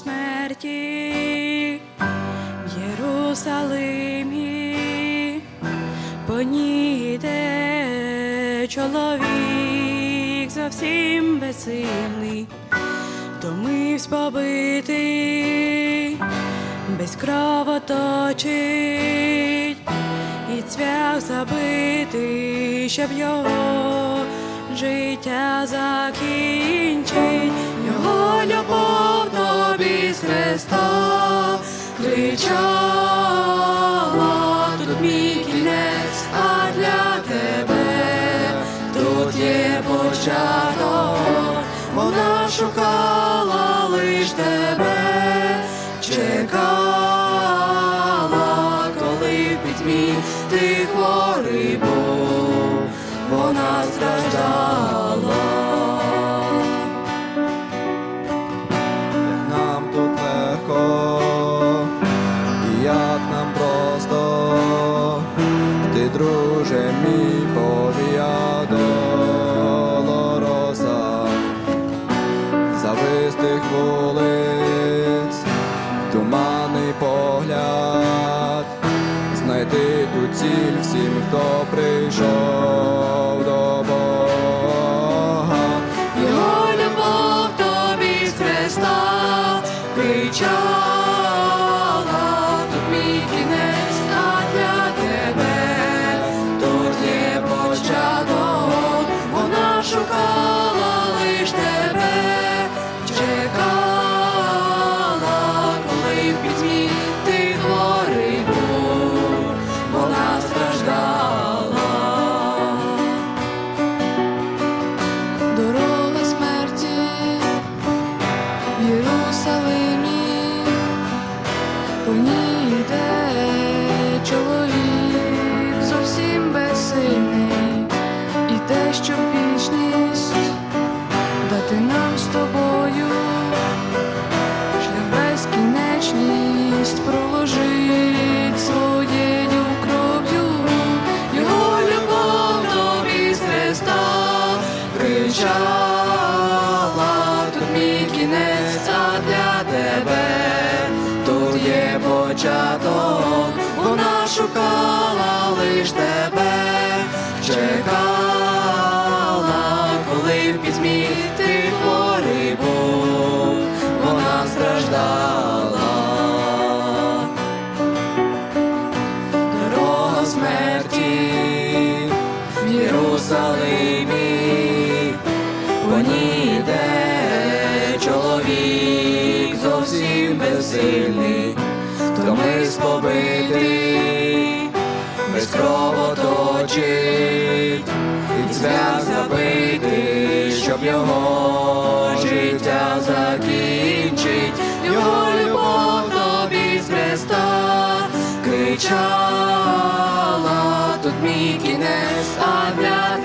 смерті. В Єрусалимі, по ній йде чоловік зовсім безсильний, втомивсь побитий, без кровоточить і цвях забитий, щоб його життя закінчить, його любов кричала, тут мій кінець, а для тебе тут є початок, вона шукала лиш тебе, чекала, друже мій, повія долороса, завистих вулиць, туманний погляд, знайти ту ціль всім, хто прийшов до Бога. Його любов тобі з Христа кричала, кричала, тут мій кінець, а для тебе тут є початок, вона шукала лиш тебе, чекала, коли в пітьмі ти хворий був, вона страждала. Дорога смерті в безсильний, втомись побитий, без кровоточить, і цвях забитий, щоб його життя закінчить, його любов тобі з Христа кричала, тут мій кінець, а для